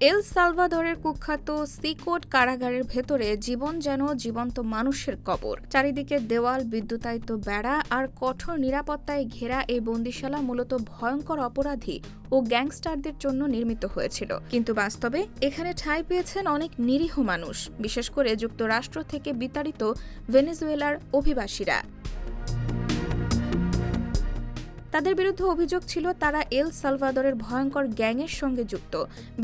এল সালভাদরের কুখ্যাত সিকোট কারাগারের ভেতরে জীবন যেন জীবন্ত মানুষের কবর। চারিদিকে দেওয়াল, বিদ্যুতায়িত বেড়া আর কঠোর নিরাপত্তায় ঘেরা এই বন্দিশালা মূলত ভয়ঙ্কর অপরাধী ও গ্যাংস্টারদের জন্য নির্মিত হয়েছিল। কিন্তু বাস্তবে এখানে ঠাঁই পেয়েছেন অনেক নিরীহ মানুষ, বিশেষ করে যুক্তরাষ্ট্র থেকে বিতাড়িত ভেনেজুয়েলার অভিবাসীরা। তাদের বিরুদ্ধে অভিযোগ ছিল তারা এল সালভাদরের ভয়ঙ্কর গ্যাংয়ের সঙ্গে যুক্ত।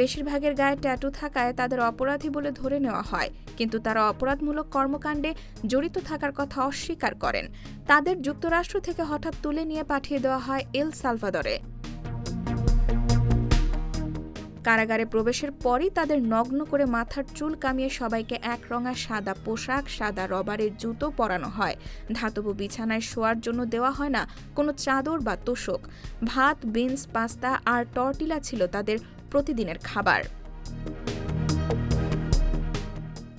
বেশিরভাগের গায়ে ট্যাটু থাকায় তাদের অপরাধী বলে ধরে নেওয়া হয়, কিন্তু তারা অপরাধমূলক কর্মকাণ্ডে জড়িত থাকার কথা অস্বীকার করেন। তাদের যুক্তরাষ্ট্র থেকে হঠাৎ তুলে নিয়ে পাঠিয়ে দেওয়া হয় এল সালভাদরে। কারাগারে প্রবেশের পরই তাদের নগ্ন করে মাথার চুল কামিয়ে সবাইকে একরঙা সাদা পোশাক, সাদা রবারের জুতো পরানো হয়। ধাতব বিছানায় শোয়ার জন্য দেওয়া হয় না, কোনো চাদর বা তোষক। ভাত, বিনস, পাস্তা আর টর্টিলা ছিল তাদের প্রতিদিনের খাবার।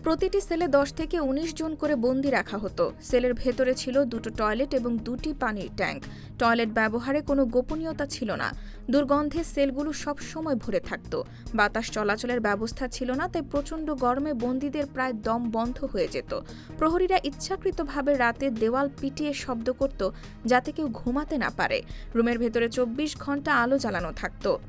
প্রতিটি সেলে দশ থেকে ১৯ জন করে বন্দি রাখা হতো। সেলের ভেতরে ছিল দুটো টয়লেট এবং দুটি পানির ট্যাঙ্ক। টয়লেট ব্যবহারে কোনো গোপনীয়তা ছিল না। দুর্গন্ধে সেলগুলো সব সময় ভরে থাকত। বাতাস চলাচলের ব্যবস্থা ছিল না, তাই প্রচণ্ড গরমে বন্দীদের প্রায় দম বন্ধ হয়ে যেত। প্রহরীরা ইচ্ছাকৃতভাবে রাতে দেওয়াল পিটিয়ে শব্দ করত যাতে কেউ ঘুমাতে না পারে। রুমের ভেতরে চব্বিশ ঘণ্টা আলো জ্বালানো থাকতো।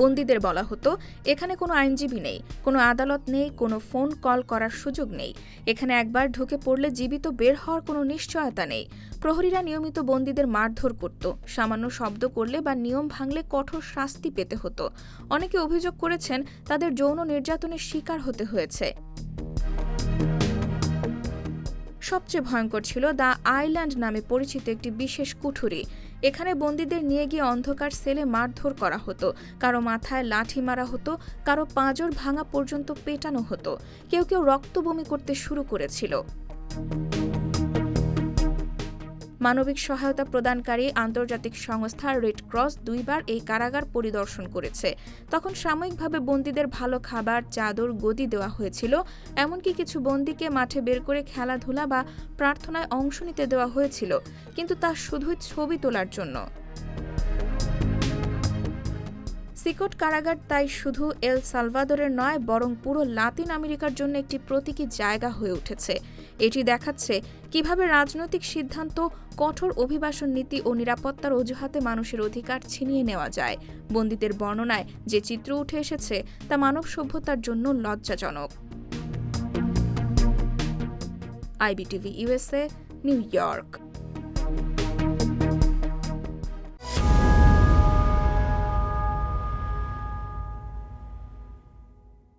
বন্দীদের বলা হতো, এখানে কোনো আইনজীবী নেই, কোনো আদালত নেই, কোনো ফোন কল করার সুযোগ নেই। এখানে একবার ঢুকে পড়লে জীবিত বের হওয়ার কোনো নিশ্চয়তা নেই। প্রহরীরা নিয়মিত বন্দীদের মারধর করত, সামান্য শব্দ করলে বা নিয়ম ভাঙলে কঠোর শাস্তি পেতে হতো। অনেকে অভিযোগ করেছেন তাদের যৌন নির্যাতনের শিকার হতে হয়েছে। সবচেয়ে ভয়ঙ্কর ছিল দ্য আইল্যান্ড নামে পরিচিত একটি বিশেষ কুঠুরি। এখানে বন্দীদের নিয়ে গিয়ে অন্ধকার সেলে মারধর করা হতো। কারও মাথায় লাঠি মারা হতো, কারও পাঁজর ভাঙা পর্যন্ত পেটানো হতো। কেউ কেউ রক্ত বমি করতে শুরু করেছিল। মানবিক সহায়তা প্রদানকারী আন্তর্জাতিক সংস্থা রেড ক্রস দুইবার এই কারাগার পরিদর্শন করেছে। তখন সাময়িকভাবে বন্দীদের ভালো খাবার, চাদর, গদি দেওয়া হয়েছিল। এমনকি কিছু বন্দীকে মাঠে বের করে খেলাধুলা বা প্রার্থনায় অংশ নিতে দেওয়া হয়েছিল। কিন্তু তা শুধুই ছবি তোলার জন্য। সিকট কারাগার তাই শুধু এল সালভাদরের নয়, বরং পুরো লাতিন আমেরিকার জন্য একটি প্রতীকী জায়গা হয়ে উঠেছে। এটি দেখাচ্ছে কীভাবে রাজনৈতিক সিদ্ধান্ত, কঠোর অভিবাসন নীতি ও নিরাপত্তার অজুহাতে মানুষের অধিকার ছিনিয়ে নেওয়া যায়। বন্দীদের বর্ণনায় যে চিত্র উঠে এসেছে তা মানব সভ্যতার জন্য লজ্জাজনক। IBTV USA New York.